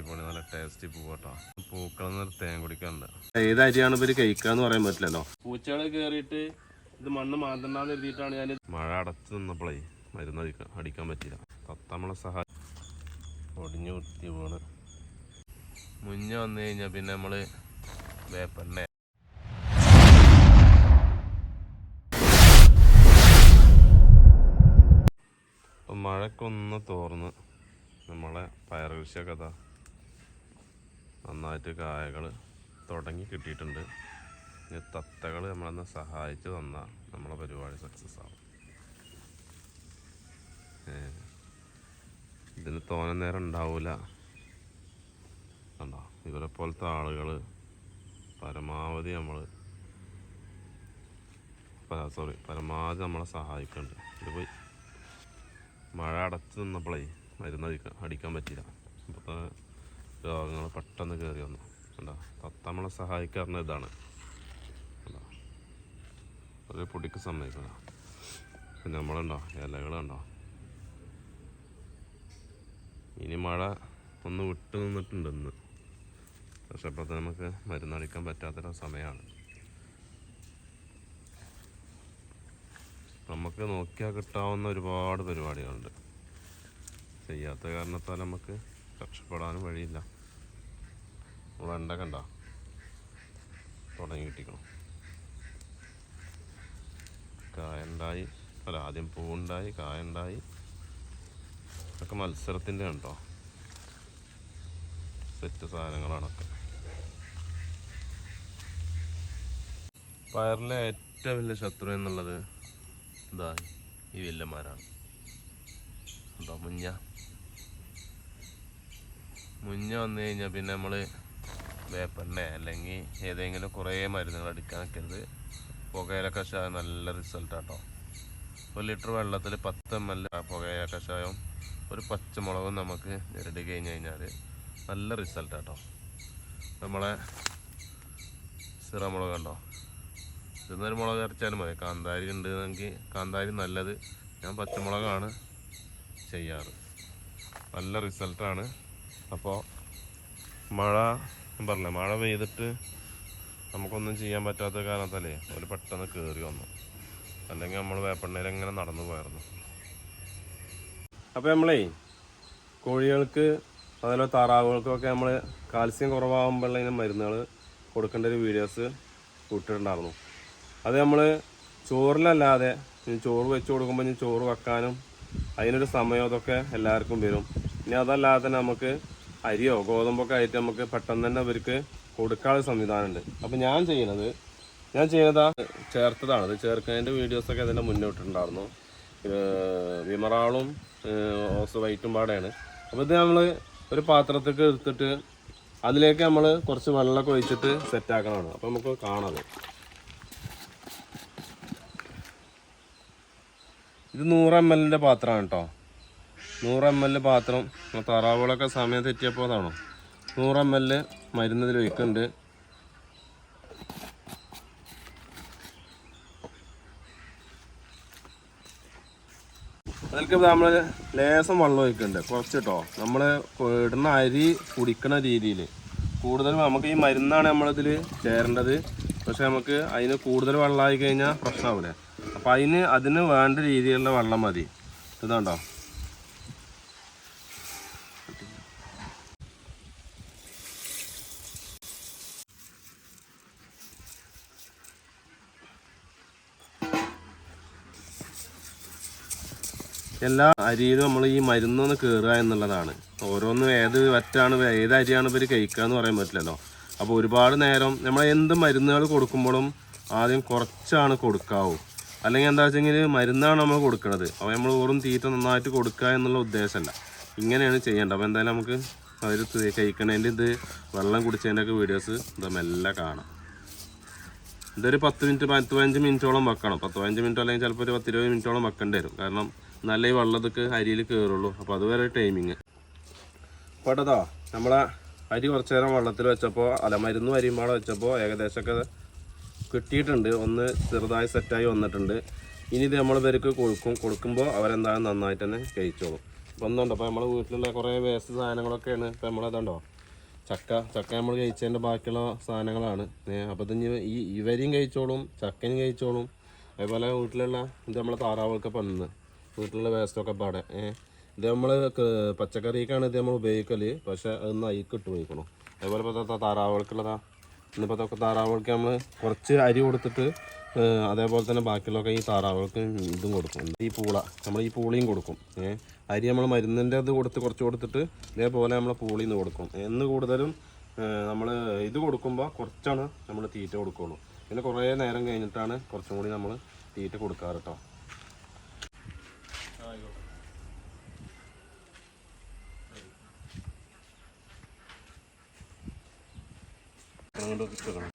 അടിപൊളി നല്ല ടേസ്റ്റി പൂവട്ടോ. പൂക്കളെന്ന് തേൻ കുടിക്കാനുണ്ട്. ഏത് അരിയാണ് ഇവർ കഴിക്കാന്ന് പറയാൻ പറ്റില്ലല്ലോ? പൂച്ചകൾ കയറിയിട്ട് ഇത് മണ്ണ് മാന്തണ്ടാന്ന് എഴുതിയിട്ടാണ് ഞാൻ മഴ അടച്ചു നിന്നപ്പോഴേ മരുന്ന് അടിക്കാൻ അടിക്കാൻ പറ്റില്ല തത്തമ്മളെ സഹായം ഒടിഞ്ഞു കുത്തി പോണ് മുന്നേ വന്നു കഴിഞ്ഞാൽ പിന്നെ നമ്മൾ വേപ്പന്നെ അപ്പം മഴക്കൊന്ന് തോർന്ന് നമ്മളെ പയർ കൃഷിയൊക്കെ അതാ നന്നായിട്ട് കായകൾ തുടങ്ങി കിട്ടിയിട്ടുണ്ട്. ഇനി തത്തകൾ നമ്മളെന്ന് സഹായിച്ച് തന്നാൽ നമ്മളെ പരിപാടി സക്സസ് ആവും. ഇതിന് തോനെ നേരം ഉണ്ടാവില്ല കണ്ടോ? ഇവരെ പോലത്തെ ആളുകൾ പരമാവധി നമ്മൾ സോറി പരമാവധി നമ്മളെ സഹായിക്കുന്നുണ്ട് ഇത് പോയി മഴ അടച്ചു നിന്നപ്പോഴേ മരുന്ന് അടിക്കാൻ അടിക്കാൻ പറ്റില്ല അപ്പോഴത്തെ രോഗങ്ങൾ പെട്ടെന്ന് കയറി വന്നു. കണ്ടോ? തത്ത നമ്മളെ സഹായിക്കാറുണ്ട് ഇതാണ്. കണ്ടോ? ഒരു പൊടിക്ക് സമ്മതിക്കണം പിന്നെ നമ്മളുണ്ടോ? ഇലകളുണ്ടോ? ഇനി മഴ ഒന്ന് വിട്ടു നിന്നിട്ടുണ്ട് ഇന്ന്. പക്ഷെ അപ്പോഴത്തെ നമുക്ക് മരുന്നടിക്കാൻ പറ്റാത്തൊരു സമയമാണ് നമുക്ക് നോക്കിയാൽ കിട്ടാവുന്ന ഒരുപാട് പരിപാടികളുണ്ട്. ചെയ്യാത്ത കാരണത്താൽ നമുക്ക് രക്ഷപ്പെടാനും വഴിയില്ല. വെണ്ട കണ്ട തുടങ്ങി കിട്ടിക്കണം. കായുണ്ടായി അല്ല ആദ്യം പൂവുണ്ടായി കായുണ്ടായി ഒക്കെ മത്സരത്തിന്റെ ഉണ്ടോ സെറ്റ് സാധനങ്ങളാണൊക്കെ. പയറിലെ ഏറ്റവും വലിയ ശത്രു എന്നുള്ളത് ഇതാ ഈ വില്ലന്മാരാണ്. ഉണ്ടോ മുഞ്ഞ? മുഞ്ഞ വന്നു കഴിഞ്ഞാൽ പിന്നെ നമ്മൾ വേപ്പെണ്ണ അല്ലെങ്കിൽ ഏതെങ്കിലും കുറേ മരുന്നുകൾ അടിക്കാൻ നിൽക്കരുത് പുകയില കഷായം നല്ല റിസൾട്ട് കേട്ടോ ഒരു ലിറ്റർ വെള്ളത്തിൽ പത്ത് എം എൽ പുകയില കഷായം ഒരു പച്ചമുളകും നമുക്ക് ഞെരടി കഴിഞ്ഞ് കഴിഞ്ഞാൽ നല്ല റിസൾട്ട് കേട്ടോ നമ്മളെ സിറമുളക് കണ്ടോ? ഇതൊന്നൊരു മുളക് അരച്ചാലും മതി. കാന്താരി ഉണ്ട് എങ്കിൽ കാന്താരി നല്ലത്. ഞാൻ പച്ചമുളകാണ് ചെയ്യാറ്. നല്ല റിസൾട്ടാണ് അപ്പോൾ മഴ പറഞ്ഞ മഴ പെയ്തിട്ട് നമുക്കൊന്നും ചെയ്യാൻ പറ്റാത്ത കാരണത്താലേ ഒരു പെട്ടെന്ന് കയറി വന്നു. അല്ലെങ്കിൽ നമ്മൾ വേപ്പണ്ണയിൽ എങ്ങനെ നടന്നു പോയിരുന്നു അപ്പോൾ നമ്മളേ കോഴികൾക്ക് അതുപോലെ താറാവുകൾക്കൊക്കെ നമ്മൾ കാൽസ്യം കുറവാകുമ്പോഴുള്ള മരുന്നുകൾ കൊടുക്കേണ്ട ഒരു വീഡിയോസ് ഇട്ടിട്ടുണ്ടായിരുന്നു അത് നമ്മൾ ചോറിലല്ലാതെ ചോറ് വെച്ച് കൊടുക്കുമ്പോൾ ഇനി ചോറ് വെക്കാനും അതിനൊരു സമയം അതൊക്കെ എല്ലാവർക്കും വരും. ഇനി അതല്ലാതെ തന്നെ നമുക്ക് അരിയോ ഗോതമ്പൊക്കെ ആയിട്ട് നമുക്ക് പെട്ടെന്ന് തന്നെ അവർക്ക് കൊടുക്കാനുള്ള സംവിധാനമുണ്ട്. അപ്പം ഞാൻ ചെയ്യുന്നത് ഞാൻ ചെയ്യുന്നത് ചേർത്തതാണ്. ഇത് ചേർക്കുന്നതിന്റെ വീഡിയോസൊക്കെ അതിന്റെ മുന്നോട്ടുണ്ടായിരുന്നു വിമറാളും ഓസ് വൈറ്റും പാടെയാണ് അപ്പോൾ ഇത് നമ്മൾ ഒരു പാത്രത്തേക്ക് എടുത്തിട്ട് അതിലേക്ക് നമ്മൾ കുറച്ച് വെള്ളമൊക്കെ ഒഴിച്ചിട്ട് സെറ്റാക്കണമാണ് അപ്പോൾ നമുക്ക് കാണാം ഇത് നൂറ് എം എല്ലിന്റെ പാത്രമാണ് കേട്ടോ നൂറ് എം എൽ പാത്രം താറാവുകളൊക്കെ സമയം തെറ്റിയപ്പോൾ അതാണോ? നൂറ് എം എൽ മരുന്നതിൽ ഒഴിക്കുന്നുണ്ട് അതിലേക്ക് നമ്മൾ ലേസം വെള്ളം ഒഴിക്കുന്നുണ്ട്. കുറച്ച് കേട്ടോ നമ്മൾ ഇടുന്ന അരി കുടിക്കുന്ന രീതിയിൽ കൂടുതലും നമുക്ക് ഈ മരുന്നാണ് നമ്മളിതിൽ ചേരേണ്ടത്. പക്ഷെ നമുക്ക് അതിന് കൂടുതൽ വെള്ളമായി കഴിഞ്ഞാൽ പ്രശ്നമാവില്ലേ അപ്പം അതിന് അതിന് വേണ്ട രീതിയിലുള്ള വെള്ളം മതി. ഇതാണ്ടോ എല്ലാ അരിയിലും നമ്മൾ ഈ മരുന്നൊന്ന് കയറുക എന്നുള്ളതാണ്. ഓരോന്നും ഏത് വറ്റാണ് ഏത് അരിയാണ് ഇവർ കഴിക്കുക എന്ന് പറയാൻ പറ്റില്ലല്ലോ. അപ്പോൾ ഒരുപാട് നേരം നമ്മൾ എന്ത് മരുന്നുകൾ കൊടുക്കുമ്പോഴും ആദ്യം കുറച്ചാണ് കൊടുക്കാവൂ. അല്ലെങ്കിൽ എന്താ വെച്ചെങ്കിൽ മരുന്നാണ് നമ്മൾ കൊടുക്കുന്നത് അപ്പോൾ നമ്മൾ വെറും തീറ്റ നന്നായിട്ട് കൊടുക്കുക എന്നുള്ള ഉദ്ദേശമല്ല. ഇങ്ങനെയാണ് ചെയ്യേണ്ടത്. അപ്പോൾ എന്തായാലും നമുക്ക് അവർ കഴിക്കണതിന്റെ ഇത് വെള്ളം കുടിച്ചതിന്റെ ഒക്കെ വീഡിയോസ് ഇതെല്ലാം കാണാം. ഇതൊരു പത്ത് മിനിറ്റ് പത്ത് പതിനഞ്ച് മിനിറ്റോളം വെക്കണം. പത്ത് പതിനഞ്ച് മിനിറ്റ് അല്ലെങ്കിൽ ചിലപ്പോൾ ഒരു പത്തിരുപത് മിനിറ്റോളം വെക്കേണ്ടി വരും. കാരണം നല്ല ഈ വെള്ളത്തൊക്കെ അരിയിൽ കയറുള്ളൂ അപ്പോൾ അതുവരെ ടൈമിങ് പെട്ടതോ നമ്മളെ അരി കുറച്ച് നേരം വെള്ളത്തിൽ വെച്ചപ്പോൾ അല്ല മരുന്ന് വെച്ചപ്പോൾ ഏകദേശമൊക്കെ കിട്ടിയിട്ടുണ്ട്. ഒന്ന് ചെറുതായി സെറ്റായി വന്നിട്ടുണ്ട്. ഇനി ഇത് നമ്മൾ ഇവർക്ക് കൊടുക്കും. കൊടുക്കുമ്പോൾ അവരെന്തായാലും നന്നായിട്ട് തന്നെ കഴിച്ചോളും. വന്നുണ്ടോ അപ്പോൾ നമ്മളെ വീട്ടിലുള്ള കുറേ വേസ്റ്റ് സാധനങ്ങളൊക്കെയാണ്. ഇപ്പോൾ നമ്മളതുണ്ടോ ചക്ക. ചക്ക നമ്മൾ കഴിച്ചതിന്റെ ബാക്കിയുള്ള സാധനങ്ങളാണ്. അപ്പോൾ ഇത് ഈ ഇവരെയും കഴിച്ചോളും ചക്കയും കഴിച്ചോളും. അതേപോലെ വീട്ടിലുള്ള ഇത് നമ്മളെ താറാവുകൾക്ക് പന്ന് വീട്ടിലുള്ള വേസ്റ്റൊക്കെ പാടെ. ഇത് നമ്മൾ പച്ചക്കറിക്കാണ് ഇത് നമ്മൾ ഉപയോഗിക്കൽ. പക്ഷെ അത് അയിക്കിട്ട് ഉപയോഗിക്കണം അതേപോലെ ഇപ്പോൾ താറാവുകൾക്കുള്ളതാ. ഇന്നിപ്പോൾ ഇതൊക്കെ താറാവുകൾക്ക് നമ്മൾ കുറച്ച് അരി കൊടുത്തിട്ട് അതേപോലെ തന്നെ ബാക്കിയുള്ളതൊക്കെ ഈ താറാവുകൾക്ക് ഇതും കൊടുക്കും. ഈ പൂള നമ്മൾ ഈ പൂളിയും കൊടുക്കും. ഏഹ് അരി നമ്മൾ മരുന്നിന്റെ അത് കൊടുത്ത് കുറച്ച് കൊടുത്തിട്ട് ഇതേപോലെ നമ്മൾ പൂളിയിൽ നിന്ന് കൊടുക്കും. എന്ന് കൂടുതലും നമ്മൾ ഇത് കൊടുക്കുമ്പോൾ കുറച്ചാണ് നമ്മൾ തീറ്റ കൊടുക്കുള്ളൂ. പിന്നെ കുറേ നേരം കഴിഞ്ഞിട്ടാണ് കുറച്ചും കൂടി നമ്മൾ തീറ്റ കൊടുക്കാറ് കേട്ടോ അങ്ങോട്ട് വെക്കണം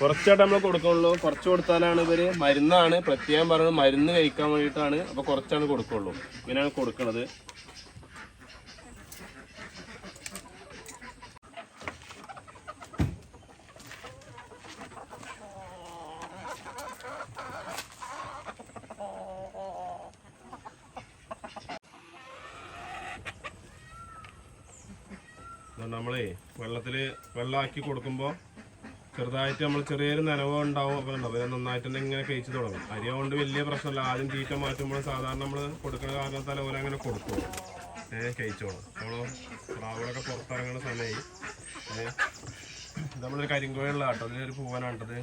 കുറച്ചായിട്ട് നമ്മൾ കൊടുക്കുള്ളൂ. കുറച്ച് കൊടുത്താലാണ് ഇവർ മരുന്നാണ്. പ്രത്യേകം പറയുന്നത് മരുന്ന് കഴിക്കാൻ വേണ്ടിയിട്ടാണ്. അപ്പൊ കുറച്ചാണ് കൊടുക്കുള്ളൂ. ഇങ്ങനെയാണ് കൊടുക്കുന്നത് നമ്മളേ വെള്ളത്തിൽ വെള്ളമാക്കി കൊടുക്കുമ്പോൾ ചെറുതായിട്ട് നമ്മൾ ചെറിയൊരു നനവ് ഉണ്ടാവും. അപ്പോൾ ഉണ്ടാവും നന്നായിട്ട് തന്നെ ഇങ്ങനെ കഴിച്ചു തുടങ്ങും. അരി കൊണ്ട് വലിയ പ്രശ്നമില്ല. ആദ്യം തീറ്റ മാറ്റുമ്പോൾ സാധാരണ നമ്മൾ കൊടുക്കുന്ന കാരണത്താൽ ഓരോ അങ്ങനെ കൊടുക്കും. ഏഹ് കഴിച്ചോളും നമ്മൾ പ്രാവുകളൊക്കെ പുറത്തിറങ്ങുന്ന സമയമായി ഏഹ് നമ്മളൊരു കരിങ്കോയുള്ള കേട്ടോ അതിലൊരു പൂവനാട്ടത്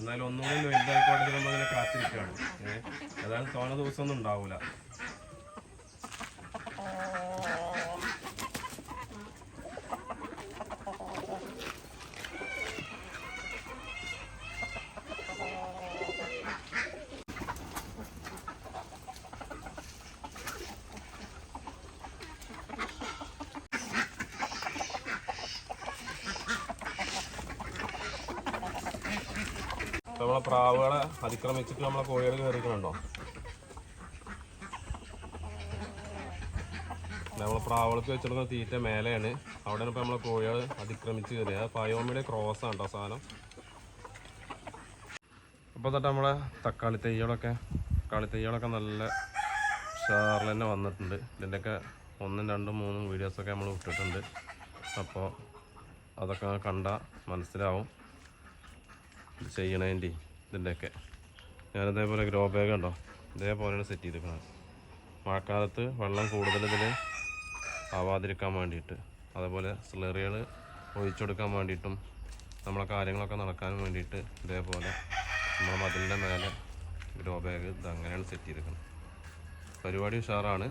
എന്നാലും ഒന്നുകൂടി വലുതായിക്കോട്ടെ നമ്മളിങ്ങനെ കാത്തിരിക്കുകയാണ്. ഏഹ് അതായത് തോന്ന ദിവസമൊന്നും ഉണ്ടാവില്ല നമ്മളെ പ്രാവുകളെ അതിക്രമിച്ചിട്ട് നമ്മളെ കോഴികൾ കയറിക്കണുണ്ടോ നമ്മളെ പ്രാവുകൾക്ക് വെച്ചിരുന്ന തീറ്റ മേലെയാണ്. അവിടെയാണ് ഇപ്പൊ നമ്മളെ കോഴികൾ അതിക്രമിച്ച് കയറിയത് പയോമിയുടെ ക്രോസ് ആണ് സാധനം. അപ്പോൾ തൊട്ട് നമ്മളെ തക്കാളി തൈകളൊക്കെ തക്കാളി തൈകളൊക്കെ നല്ല ഷാറിൽ തന്നെ വന്നിട്ടുണ്ട്. ഇതിന്റെയൊക്കെ ഒന്നും രണ്ടും മൂന്നും വീഡിയോസൊക്കെ നമ്മൾ വിട്ടിട്ടുണ്ട് അപ്പോൾ അതൊക്കെ കണ്ടാൽ മനസ്സിലാവും. ചെയ്യണതിന്റെ ഇതിന്റെയൊക്കെ. ഞാൻ ഇതേപോലെ ഗ്രോ ബാഗ് ഉണ്ടോ ഇതേപോലെയാണ് സെറ്റ് ചെയ്തിരിക്കുന്നത് മഴക്കാലത്ത് വെള്ളം കൂടുതൽ ഇതിൽ ആവാതിരിക്കാൻ വേണ്ടിയിട്ട് അതേപോലെ സ്ലറികൾ ഒഴിച്ചു കൊടുക്കാൻ വേണ്ടിയിട്ടും നമ്മളെ കാര്യങ്ങളൊക്കെ നടക്കാൻ വേണ്ടിയിട്ട് ഇതേപോലെ നമ്മളെ മതിലിന്റെ മേലെ ഗ്രോ ബാഗ് ഇത് അങ്ങനെയാണ് സെറ്റ് ചെയ്തിരിക്കുന്നത് പരിപാടി ഉഷാറാണ്.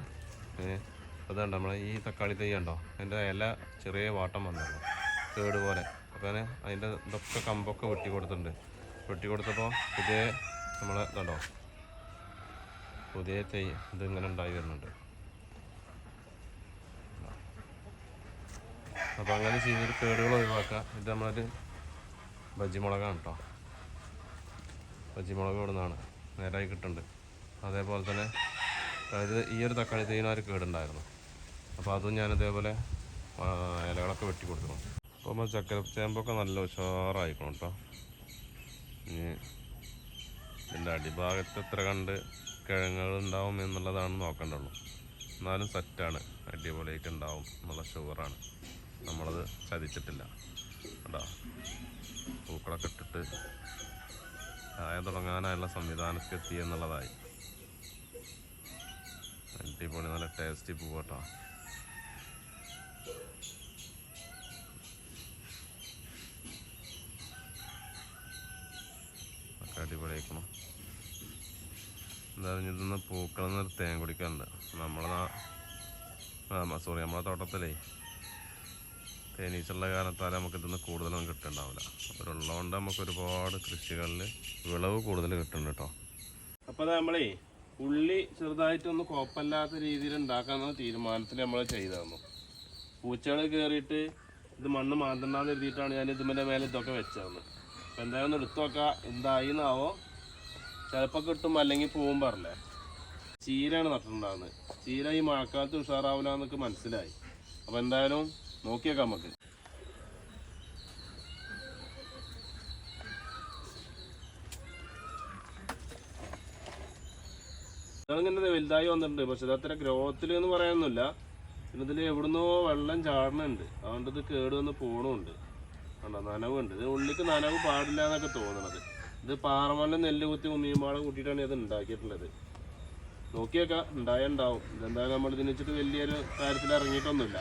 അതുകൊണ്ട് നമ്മൾ ഈ തക്കാളി തൈ ഉണ്ടോ അതിന്റെ ഇല ചെറിയ വാട്ടം വന്നല്ലോ. കേട് പോലെ അപ്പോൾ അതിന്റെ ഇതൊക്കെ കമ്പൊക്കെ വെട്ടി കൊടുത്തിട്ടുണ്ട്. വെട്ടി കൊടുത്തപ്പോൾ പുതിയ നമ്മൾ കണ്ടോ? പുതിയ തൈ ഇത് ഇങ്ങനെ ഉണ്ടായി വരുന്നുണ്ട്. അപ്പോൾ അങ്ങനെ ചെയ്തൊരു കേടുകൾ ഒഴിവാക്കുക ഇത് നമ്മളൊരു ബജ്ജിമുളകാണ് കേട്ടോ. ബജ്ജിമുളക് ഇവിടുന്നാണ്. നേരായി കിട്ടുന്നുണ്ട് അതേപോലെ തന്നെ അതായത് ഈ ഒരു തക്കാളി തൈന് ഒരു കേടുണ്ടായിരുന്നു. അപ്പോൾ അതും ഞാൻ ഇതേപോലെ ഇലകളൊക്കെ വെട്ടി കൊടുക്കണം അപ്പോൾ നമ്മൾ ചക്കര ചേമ്പൊക്കെ നല്ല ഉഷാറായിക്കണം കേട്ടോ ഇനി ഇതിന്റെ അടിഭാഗത്ത് എത്ര കണ്ട് കിഴങ്ങുകൾ ഉണ്ടാവും എന്നുള്ളതാണ് നോക്കേണ്ടുള്ളൂ. എന്നാലും സെറ്റാണ്. അടിപൊളിയായിട്ട് ഉണ്ടാവും എന്നുള്ള ഷുഗറാണ് നമ്മളത് ചതിച്ചിട്ടില്ല. കേട്ടോ പൂക്കളൊക്കെ ഇട്ടിട്ട് ചായ തുടങ്ങാനായുള്ള സംവിധാനത്തിൽ എത്തി എന്നുള്ളതായി. അടിപൊളി നല്ല ടേസ്റ്റി പൂ അടിപൊളിയാക്കണം എന്തായാലും ഇതൊന്ന് പൂക്കളിൽ നിന്ന് തേൻ കുടിക്കാറുണ്ട് നമ്മളെ സോറി നമ്മളെ തോട്ടത്തിലേ തേനീച്ചുള്ള കാരണത്താൽ നമുക്ക് ഇതൊന്ന് കൂടുതലൊന്നും കിട്ടുന്നുണ്ടാവില്ല അവരുള്ളതുകൊണ്ട് നമുക്ക് ഒരുപാട് കൃഷികളിൽ വിളവ് കൂടുതൽ കിട്ടുന്നുണ്ട് കേട്ടോ അപ്പോൾ നമ്മളേ ഉള്ളി ചെറുതായിട്ടൊന്ന് കുഴപ്പമില്ലാത്ത രീതിയിൽ ഉണ്ടാക്കാമെന്ന തീരുമാനത്തിൽ നമ്മൾ ചെയ്തതന്നു. പൂച്ചകൾ കയറിയിട്ട് ഇത് മണ്ണ് മാന്തണ്ടെന്ന് എഴുതിയിട്ടാണ് ഞാൻ ഇതിന്റെ മേലെ ഇതൊക്കെ വെച്ചതെന്ന്. അപ്പോൾ എന്തായാലും എടുത്തു നോക്കാം എന്തായി എന്നാവോ ചിലപ്പോൾ കിട്ടും അല്ലെങ്കിൽ പോവും പറഞ്ഞേ. ചീരയാണ് നട്ടിട്ടുണ്ടാകുന്നത് ചീര ഈ മഴക്കാലത്ത് ഉഷാറാവില്ല എന്നൊക്കെ മനസ്സിലായി. അപ്പോൾ എന്തായാലും നോക്കിയേക്കാം നമുക്ക്. ഇതങ്ങനെ വലുതായി വന്നിട്ടുണ്ട്. പക്ഷെ ഇത് അത്ര ഗ്രോത്തിൽ എന്ന് പറയാനൊന്നുമില്ല. പിന്നെ ഇതിൽ എവിടുന്നോ വെള്ളം ചാടുന്നുണ്ട്. അതുകൊണ്ട് ഇത് കേടുവന്ന് പോണുണ്ട് കണ്ടോ നനവുണ്ട്. ഇത് ഉള്ളിക്ക് നനവ് പാടില്ല എന്നൊക്കെ തോന്നണത്. ഇത് പാറമല്ല നെല്ല് കുത്തി ഉമ്മിയുമ്പാടെ കൂട്ടിയിട്ടാണ് ഇത് ഉണ്ടാക്കിയിട്ടുള്ളത്. നോക്കിയേക്കാം ഉണ്ടായുണ്ടാവും. ഇതെന്തായാലും നമ്മൾ ഇതിനെ വെച്ചിട്ട് വലിയൊരു കാര്യത്തിൽ ഇറങ്ങിയിട്ടൊന്നുമില്ല.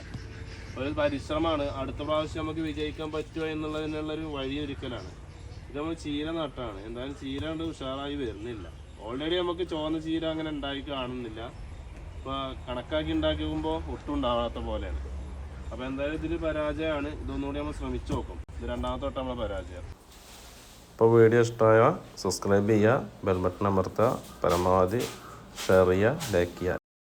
ഒരു പരിശ്രമമാണ്. അടുത്ത പ്രാവശ്യം നമുക്ക് വിജയിക്കാൻ പറ്റുമോ എന്നുള്ളതിനുള്ളൊരു വഴിയൊരുക്കലാണ് ഇത് നമ്മൾ ചീര നട്ടാണ്. എന്തായാലും ചീര കൊണ്ട് ഉഷാറായി വരുന്നില്ല. ഓൾറെഡി നമുക്ക് ചുവന്ന ചീര അങ്ങനെ ഉണ്ടായി കാണുന്നില്ല. അപ്പോൾ കണക്കാക്കി ഉണ്ടാക്കി പോകുമ്പോൾ ഒട്ടും ഉണ്ടാവാത്ത പോലെയാണ്. അപ്പോൾ എന്തായാലും ഇതിന് പരാജയമാണ്. ഇതൊന്നുകൂടി നമ്മൾ ശ്രമിച്ചു നോക്കും. ഇത് രണ്ടാമത്തെ തൊട്ട് നമ്മളെ പരാജയം. അപ്പോൾ വീഡിയോ ഇഷ്ടമായ സബ്സ്ക്രൈബ് ചെയ്യുക ബെൽബട്ടൺ അമർത്തുക പരമാവധി ഷെയർ ചെയ്യുക ലൈക്ക് ചെയ്യുക